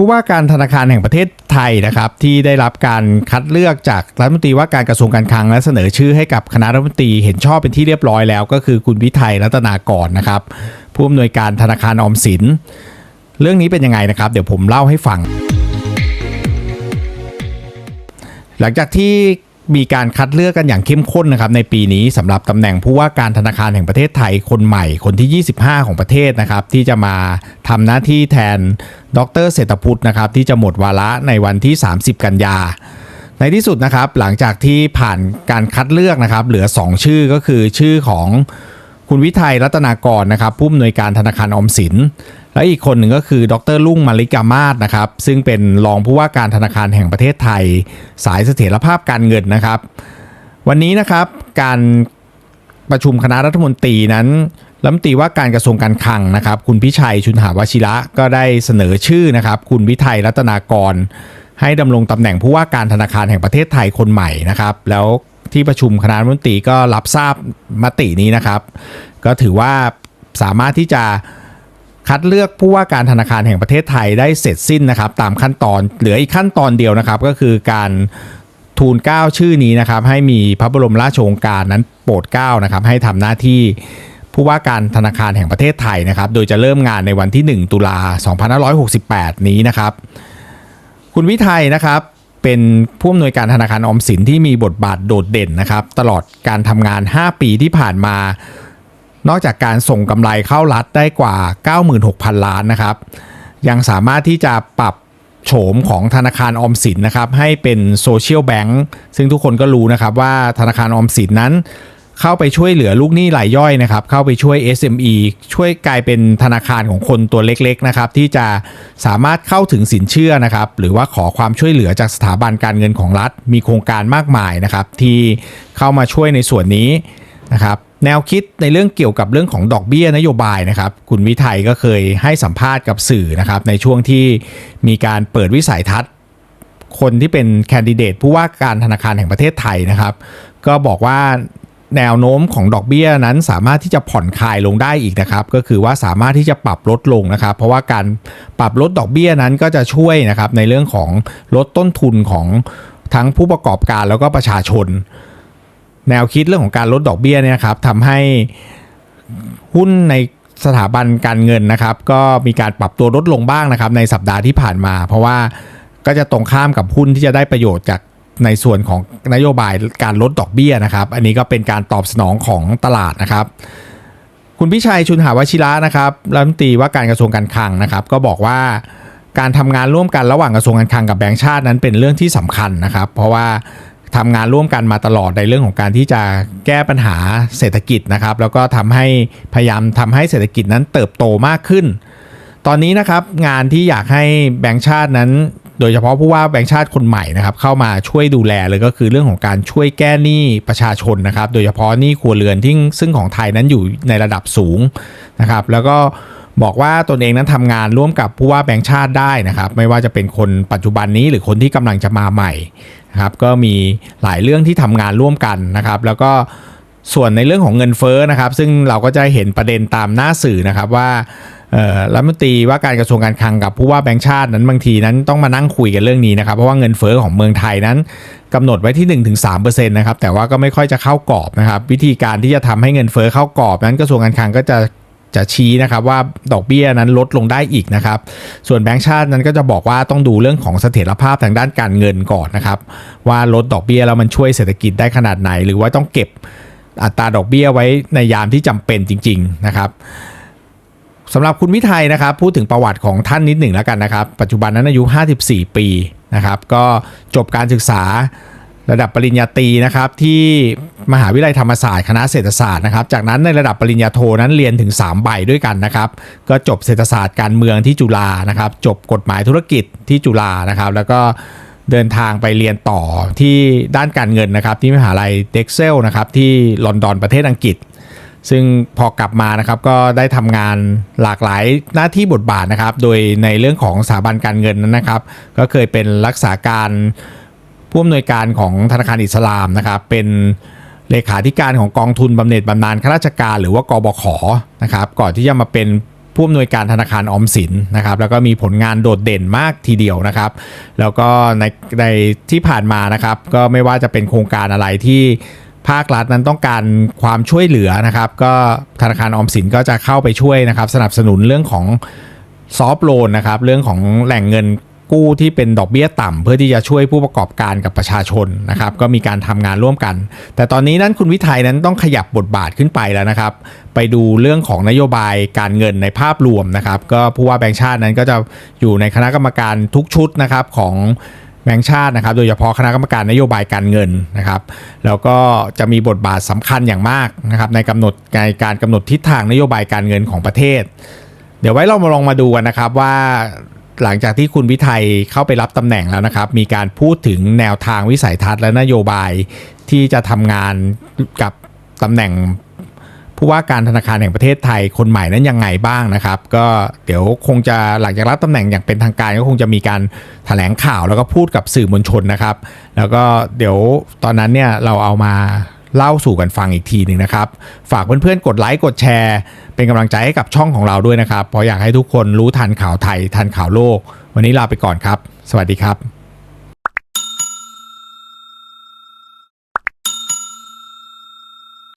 ผู้ว่าการธนาคารแห่งประเทศไทยนะครับที่ได้รับการคัดเลือกจากรัฐมนตรีว่าการกระทรวงการคลังและเสนอชื่อให้กับคณะรัฐมนตรีเห็นชอบเป็นที่เรียบร้อยแล้ว ก็คือคุณวิทัยรัตนากรนะครับผู้อำนวยการธนาคารออมสิน เรื่องนี้เป็นยังไงนะครับ เดี๋ยวผมเล่าให้ฟัง หลังจากที่ มีการคัดเลือกกันอย่างเข้มข้นนะครับในปีนี้สำหรับตำแหน่งผู้ว่าการธนาคารแห่งประเทศไทยคนใหม่คนที่ 25 ของประเทศนะครับ ที่จะมาทำหน้าที่แทนดรเศรษฐพุทธนะครับที่จะหมดวาระในวันที่ 30 กันยาในที่สุดนะครับหลังจากที่ผ่านการคัดเลือกนะครับเหลือ 2 ชื่อก็คือชื่อของ คุณวิทัยรัตนากรนะครับผู้อำนวยการธนาคารอมสิน และอีกคนหนึ่งก็คือ ดรลุ่งมาริกามาศนะครับ ซึ่งเป็นรองผู้ว่าการธนาคารแห่งประเทศไทย สายเสถียรภาพการเงินนะครับ วันนี้นะครับการประชุมคณะรัฐมนตรีนั้นรัฐมนตรีว่าการกระทรวงการคลังนะครับ คุณพิชัยชุนหาวชิระก็ได้เสนอชื่อนะครับ คุณวิทัยรัตนากร ให้ดำรงตำแหน่งผู้ว่าการธนาคารแห่งประเทศไทยคนใหม่นะครับ แล้ว ที่ประชุมคณะรัฐมนตรีก็รับทราบมตินี้นะครับ ก็ถือว่าสามารถที่จะคัดเลือกผู้ว่าการธนาคารแห่งประเทศไทยได้เสร็จสิ้นนะครับ ตามขั้นตอนเหลืออีกขั้นตอนเดียวนะครับ ก็คือการทูลเก้าชื่อนี้นะครับ ให้มีพระบรมราชโองการนั้นโปรดเก้านะครับ ให้ทำหน้าที่ผู้ว่าการธนาคารแห่งประเทศไทยนะครับ โดยจะเริ่มงานในวันที่ 1 ตุลา2568 นี้นะครับ คุณวิทัยนะครับ เป็นผู้อำนวยการธนาคารออมสินที่มีบทบาทโดดเด่นนะครับ ตลอดการทำงาน 5 ปีที่ผ่านมา นอกจากการส่งกำไรเข้ารัฐได้กว่า 96,000 ล้านนะครับ ยังสามารถที่จะปรับโฉมของธนาคารออมสินนะครับ ให้เป็นโซเชียลแบงค์ซึ่งทุกคนก็รู้นะครับว่าธนาคารออมสินนั้น เข้าไปช่วยเหลือลูกหนี้รายย่อยนะครับ เข้าไปช่วย SME ช่วยกลายเป็นธนาคารของคนตัวเล็กๆนะครับที่จะสามารถเข้าถึงสินเชื่อนะครับหรือว่าขอความช่วยเหลือจากสถาบันการเงินของรัฐ มีโครงการมากมายนะครับที่เข้ามาช่วยในส่วนนี้นะครับแนวคิดในเรื่องเกี่ยวกับเรื่องของดอกเบี้ยนโยบายนะครับ คุณวิไทยก็เคยให้สัมภาษณ์กับสื่อนะครับในช่วงที่มีการเปิดวิสัยทัศน์ คนที่เป็นแคนดิเดตผู้ว่าการธนาคารแห่งประเทศไทยนะครับ ก็บอกว่า แนวโน้มของดอกเบี้ยนั้นสามารถที่จะผ่อนคลายลงได้อีกนะครับ ก็คือว่าสามารถที่จะปรับลดลงนะครับ เพราะว่าการปรับลดดอกเบี้ยนั้นก็จะช่วยนะครับในเรื่องของลดต้นทุนของทั้งผู้ประกอบการแล้วก็ประชาชน แนวคิดเรื่องของการลดดอกเบี้ยเนี่ยนะครับทำให้หุ้นในสถาบันการเงินนะครับ ก็มีการปรับตัวลดลงบ้างนะครับ ในสัปดาห์ที่ผ่านมา เพราะว่าก็จะตรงข้ามกับหุ้นที่จะได้ประโยชน์จาก ในส่วนของนโยบายการลดดอกเบี้ยนะครับ อันนี้ก็เป็นการตอบสนองของตลาดนะครับ คุณพิชัยชุนหาวชิระนะครับรัฐมนตรีว่าการกระทรวงการคลังนะครับ ก็บอกว่าการทำงานร่วมกันระหว่างกระทรวงการคลังกับแบงก์ชาตินั้นเป็นเรื่องที่สำคัญนะครับ เพราะว่าทำงานร่วมกันมาตลอดในเรื่องของการที่จะแก้ปัญหาเศรษฐกิจนะครับ แล้วก็ทำให้พยายามทำให้เศรษฐกิจนั้นเติบโตมากขึ้น ตอนนี้นะครับงานที่อยากให้แบงก์ชาตินั้น โดยเฉพาะผู้ว่าแบงก์ชาติคนใหม่นะครับเข้ามาช่วยดูแลเลยก็คือเรื่องของการช่วยแก้หนี้ประชาชนนะครับโดยเฉพาะหนี้ครัวเรือนที่ซึ่งของไทยนั้นอยู่ในระดับสูงนะครับแล้วก็บอกว่าตนเองนั้นทำงานร่วมกับผู้ว่าแบงก์ชาติได้นะครับ ไม่ว่าจะเป็นคนปัจจุบันนี้หรือคนที่กำลังจะมาใหม่นะครับก็มีหลายเรื่องที่ทำงานร่วมกันนะครับ แล้วก็ส่วนในเรื่องของเงินเฟ้อนะครับ ซึ่งเราก็จะเห็นประเด็นตามหน้าสื่อนะครับว่า รัฐมนตรีว่าการกระทรวงการคลังกับผู้ว่าแบงก์ชาตินั้นบางทีนั้นต้องมานั่งคุยกันเรื่องนี้นะครับ เพราะว่าเงินเฟ้อของเมืองไทยนั้นกำหนดไว้ที่ 1-3%นะครับแต่ว่าก็ไม่ค่อยจะเข้ากรอบนะครับ วิธีการที่จะทำให้เงินเฟ้อเข้ากรอบนั้นกระทรวงการคลังก็จะจะชี้นะครับว่าดอกเบี้ยนั้นลดลงได้อีกนะครับ ส่วนแบงก์ชาตินั้นก็จะบอกว่าต้องดูเรื่องของเสถียรภาพทางด้านการเงินก่อนนะครับ ว่าลดดอกเบี้ยแล้วมันช่วยเศรษฐกิจได้ขนาดไหน หรือว่าต้องเก็บอัตราดอกเบี้ยไว้ในยามที่จำเป็นจริง ๆ นะครับ สำหรับคุณวิทัยนะครับ พูดถึงประวัติของท่านนิดหนึ่งแล้วกันนะครับ ปัจจุบันนั้นอายุ 54 ปีนะครับ ก็จบการศึกษาระดับปริญญาตรีนะครับที่มหาวิทยาลัยธรรมศาสตร์คณะเศรษฐศาสตร์นะครับ จากนั้นในระดับปริญญาโทนั้นเรียนถึง 3 ใบด้วยกันนะครับ ก็จบเศรษฐศาสตร์การเมืองที่จุฬานะครับ จบกฎหมายธุรกิจที่จุฬานะครับ แล้วก็เดินทางไปเรียนต่อที่ด้านการเงินนะครับ ที่มหาลัยเด็กเซลนะครับที่ลอนดอนประเทศอังกฤษ ซึ่งพอกลับมานะครับก็ได้ทำงานหลากหลายหน้าที่บทบาทนะครับ โดยในเรื่องของสถาบันการเงินนั้นนะครับ ก็เคยเป็นรักษาการผู้อำนวยการของธนาคารอิสลามนะครับ เป็นเลขาธิการของกองทุนบำเหน็จบำนาญข้าราชการหรือว่ากบขนะครับ ก่อนที่จะมาเป็นผู้อำนวยการธนาคารออมสินนะครับ แล้วก็มีผลงานโดดเด่นมากทีเดียวนะครับ แล้วก็ในในที่ผ่านมานะครับ ก็ไม่ว่าจะเป็นโครงการอะไรที่ ภาครัฐนั้นต้องการความช่วยเหลือนะครับ ก็ธนาคารออมสินก็จะเข้าไปช่วยนะครับ สนับสนุนเรื่องของซอฟโลนนะครับ เรื่องของแหล่งเงินกู้ที่เป็นดอกเบี้ยต่ำเพื่อที่จะช่วยผู้ประกอบการกับประชาชนนะครับ ก็มีการทำงานร่วมกัน แต่ตอนนี้นั้นคุณวิทัยนั้นต้องขยับบทบาทขึ้นไปแล้วนะครับ ไปดูเรื่องของนโยบายการเงินในภาพรวมนะครับ ก็ผู้ว่าแบงค์ชาตินั้นก็จะอยู่ในคณะกรรมการทุกชุดนะครับของ แบงค์ชาตินะครับ โดยเฉพาะคณะกรรมการนโยบายการเงินนะครับ แล้วก็จะมีบทบาทสำคัญอย่างมากนะครับในกำหนดในการกำหนดทิศทางนโยบายการเงินของประเทศ เดี๋ยวไว้เรามาลองมาดูกันนะครับว่าหลังจากที่คุณวิไทยเข้าไปรับตำแหน่งแล้วนะครับ มีการพูดถึงแนวทางวิสัยทัศน์และนโยบายที่จะทำงานกับตำแหน่ง ผู้ว่าการธนาคารแห่งประเทศไทยคนใหม่นั้นยังไงบ้างนะครับ ก็เดี๋ยวคงจะหลังจากรับตำแหน่งอย่างเป็นทางการก็คงจะมีการแถลงข่าวแล้วก็พูดกับสื่อมวลชนนะครับ แล้วก็เดี๋ยวตอนนั้นเนี่ยเราเอามาเล่าสู่กันฟังอีกทีหนึ่งนะครับ ฝากเพื่อนๆ กดไลค์กดแชร์ เป็นกำลังใจให้กับช่องของเราด้วยนะครับ เพราะอยากให้ทุกคนรู้ทันข่าวไทยทันข่าวโลก วันนี้ลาไปก่อนครับ สวัสดีครับ